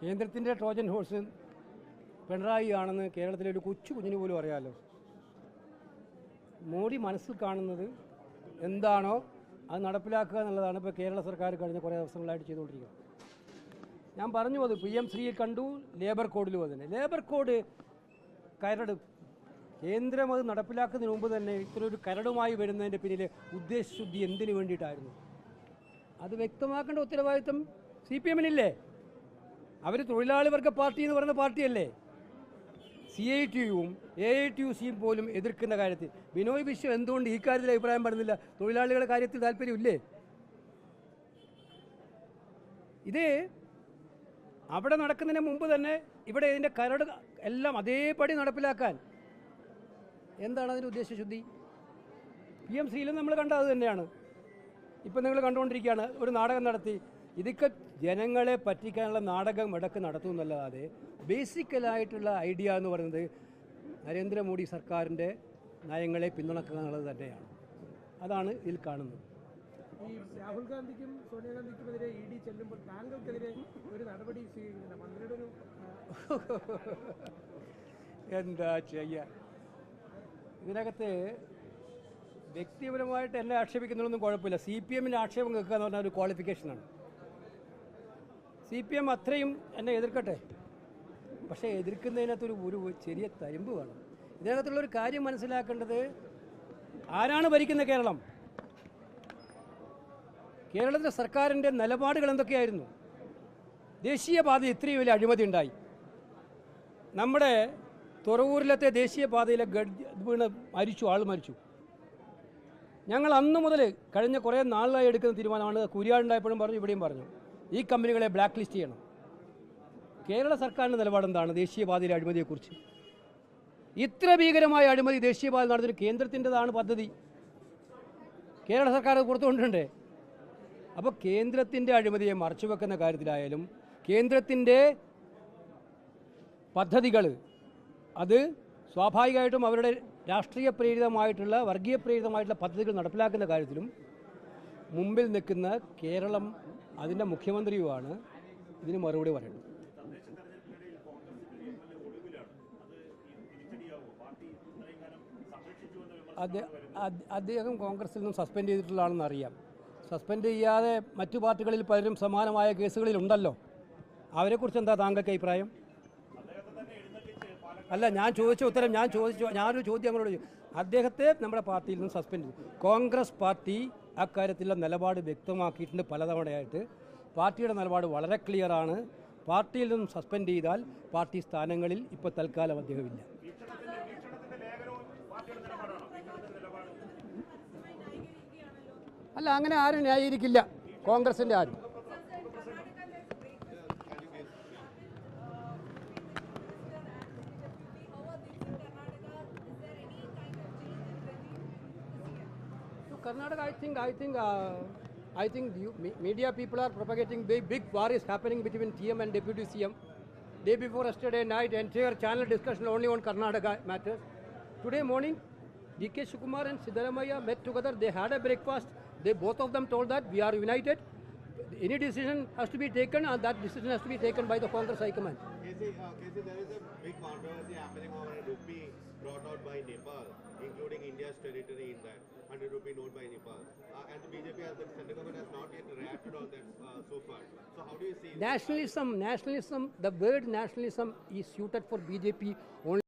കേന്ദ്രത്തിന്റെ Trojan horse Pinarayi ആണെന്ന് കേരളത്തിലെ ഒരു കൊച്ചു കുഞ്ഞിന് പോലും അറിയാമല്ലോ മോഡി മനസ്സിൽ കാണുന്നത് എന്താണോ അത് നടപ്പിലാക്കുക എന്നുള്ളതാണ് ഇപ്പോൾ കേരള സർക്കാർ കഴിഞ്ഞ കുറേ ദിവസങ്ങളായിട്ട് ചെയ്തുകൊണ്ടിരിക്കുന്നത്. ഞാൻ പറഞ്ഞു അത് പി എം ശ്രീയിൽ കണ്ടു ലേബർ കോഡിലും അത് ലേബർ കോഡ് കരട്. കേന്ദ്രം അത് നടപ്പിലാക്കുന്നതിന് മുമ്പ് തന്നെ ഇത്രയൊരു കരടുമായി വരുന്നതിന്റെ പിന്നിലെ ഉദ്ദേശശുദ്ധി എന്തിനു വേണ്ടിയിട്ടായിരുന്നു? അത് വ്യക്തമാക്കേണ്ട ഉത്തരവാദിത്വം സി പി എമ്മിനില്ലേ? അവർ തൊഴിലാളി വർഗ പാർട്ടി എന്ന് പറയുന്ന പാർട്ടിയല്ലേ? സി ഐ ടി യുവും എ ഐ ടി യു സിയും പോലും എതിർക്കുന്ന കാര്യത്തിൽ. ബിനോയ് വിശ്വം എന്തുകൊണ്ട് ഈ കാര്യത്തിൽ അഭിപ്രായം പറയുന്നില്ല? തൊഴിലാളികളുടെ കാര്യത്തിൽ താല്പര്യമില്ലേ ഇത് അവിടെ നടക്കുന്നതിന് മുമ്പ് തന്നെ ഇവിടെ ഇതിന്റെ കരട് എല്ലാം അതേപടി നടപ്പിലാക്കാൻ എന്താണ് അതിന്റെ ഉദ്ദേശശുദ്ധി പി എം സിയിലും നമ്മൾ കണ്ട അത് തന്നെയാണ്. ഇപ്പം നിങ്ങൾ കണ്ടുകൊണ്ടിരിക്കുകയാണ് ഒരു നാടകം നടത്തി. ഇതൊക്കെ ജനങ്ങളെ പറ്റിക്കാനുള്ള നാടകം ഇടയ്ക്ക് നടത്തും എന്നല്ലാതെ ബേസിക്കലായിട്ടുള്ള ഐഡിയ എന്ന് പറയുന്നത് നരേന്ദ്രമോദി സർക്കാരിന്റെ നയങ്ങളെ പിന്തുണക്കുക എന്നുള്ളത് തന്നെയാണ്. അതാണ് ഇതിൽ കാണുന്നത്. ഈ രാഹുൽ ഗാന്ധിക്കും സോണിയാഗാന്ധിക്കുമെതിരെ ഇ ഡി ചെല്ലുമ്പോൾ താങ്കൾക്കെതിരെ ഒരു നടപടി സ്വീകരിക്കുന്നില്ല മന്ത്രിയുടെ ഒരു എന്താ ചെയ്യ? ഇതിനകത്ത് വ്യക്തിപരമായിട്ട് എന്നെ ആക്ഷേപിക്കുന്നതൊന്നും കുഴപ്പമില്ല. സി പി എമ്മിന്റെ ആക്ഷേപം കേൾക്കുക എന്ന് പറഞ്ഞാൽ ഒരു ക്വാളിഫിക്കേഷനാണ്. സി പി എം അത്രയും എന്നെ എതിർക്കട്ടെ. പക്ഷേ എതിർക്കുന്നതിനകത്തൊരു ഒരു ചെറിയ തരിമ്പ് വേണം. ഇതിനകത്തുള്ളൊരു കാര്യം മനസ്സിലാക്കേണ്ടത് ആരാണ് ഭരിക്കുന്ന കേരളം? കേരളത്തിലെ സർക്കാരിന്റെ നിലപാടുകൾ എന്തൊക്കെയായിരുന്നു? ദേശീയപാത ഇത്രയും വലിയ അഴിമതി ഉണ്ടായി. നമ്മുടെ തുറവൂരിലത്തെ ദേശീയപാതയിലെ ഗഡ് വീണ് മരിച്ചു ആൾ മരിച്ചു. ഞങ്ങൾ അന്ന് മുതൽ കഴിഞ്ഞ കുറേ നാളിലായി എടുക്കുന്ന തീരുമാനമാണ്. കുരിയാടുണ്ടായപ്പോഴും പറഞ്ഞു ഇവിടെയും പറഞ്ഞു. ഈ കമ്പനികളെ ബ്ലാക്ക് ലിസ്റ്റ് ചെയ്യണം. കേരള സർക്കാരിന്റെ നിലപാടെന്താണ്? ദേശീയപാതയിലെ അഴിമതിയെക്കുറിച്ച്. ഇത്ര ഭീകരമായ അഴിമതി ദേശീയപാത നടത്തുന്ന കേന്ദ്രത്തിന്റെതാണ് പദ്ധതി. കേരള സർക്കാർ അത് പുറത്തുകൊണ്ടുണ്ടേ അപ്പോൾ കേന്ദ്രത്തിന്റെ അഴിമതിയെ മറച്ചുവെക്കുന്ന കാര്യത്തിലായാലും കേന്ദ്രത്തിന്റെ പദ്ധതികൾ അത് സ്വാഭാവികമായിട്ടും അവരുടെ രാഷ്ട്രീയ പ്രേരിതമായിട്ടുള്ള വർഗീയ പ്രേരിതമായിട്ടുള്ള പദ്ധതികൾ നടപ്പിലാക്കുന്ന കാര്യത്തിലും മുമ്പിൽ നിൽക്കുന്ന കേരളം അതിന്റെ മുഖ്യമന്ത്രിയുമാണ് ഇതിന് മറുപടി പറയുന്നത്. അദ്ദേ- അദ്- അദ്ദേഹം കോൺഗ്രസിൽ നിന്നും സസ്പെൻഡ് ചെയ്തിട്ടുള്ളതാണെന്ന് അറിയാം. സസ്പെൻഡ് ചെയ്യാതെ മറ്റു പാർട്ടികളിൽ പലരും സമാനമായ കേസുകളിലുണ്ടല്ലോ അവരെക്കുറിച്ച് എന്താ താങ്കൾക്ക് അഭിപ്രായം? അല്ല ഞാൻ ചോദിച്ച ഉത്തരം ഞാൻ ചോദിച്ചു ഞാനൊരു ചോദ്യം അങ്ങോട്ട് അദ്ദേഹത്തെ നമ്മുടെ പാർട്ടിയിൽ നിന്ന് സസ്പെൻഡ് ചെയ്തു. കോൺഗ്രസ് പാർട്ടി അക്കാര്യത്തിലുള്ള നിലപാട് വ്യക്തമാക്കിയിട്ടുണ്ട് പലതവണയായിട്ട്. പാർട്ടിയുടെ നിലപാട് വളരെ ക്ലിയറാണ് പാർട്ടിയിൽ നിന്നും സസ്പെൻഡ് ചെയ്താൽ പാർട്ടി സ്ഥാനങ്ങളിൽ ഇപ്പോൾ തൽക്കാലം അദ്ദേഹമില്ല. അല്ല അങ്ങനെ ആരും ന്യായീകരിക്കില്ല. കോൺഗ്രസിന്റെ ആരും. Karnataka, I think, I think, uh, I think media people are propagating big, big war is happening between TM and Deputy CM. Day before yesterday night, entire channel discussion only on Karnataka matters. Today morning, DK Shukumar and Siddaramaya met together. They had a breakfast. They both of them told that we are united. Any decision has to be taken, and that decision has to be taken by the Congress High Command. Casey, uh, Casey, there is a big controversy happening over a rupee brought out by Nepal, including India's territory in that 100 rupee note by Nepal. Uh, and the BJP the central government has not yet reacted on that uh, so far. So how do you see? Nationalism, nationalism, the word nationalism is suited for BJP only.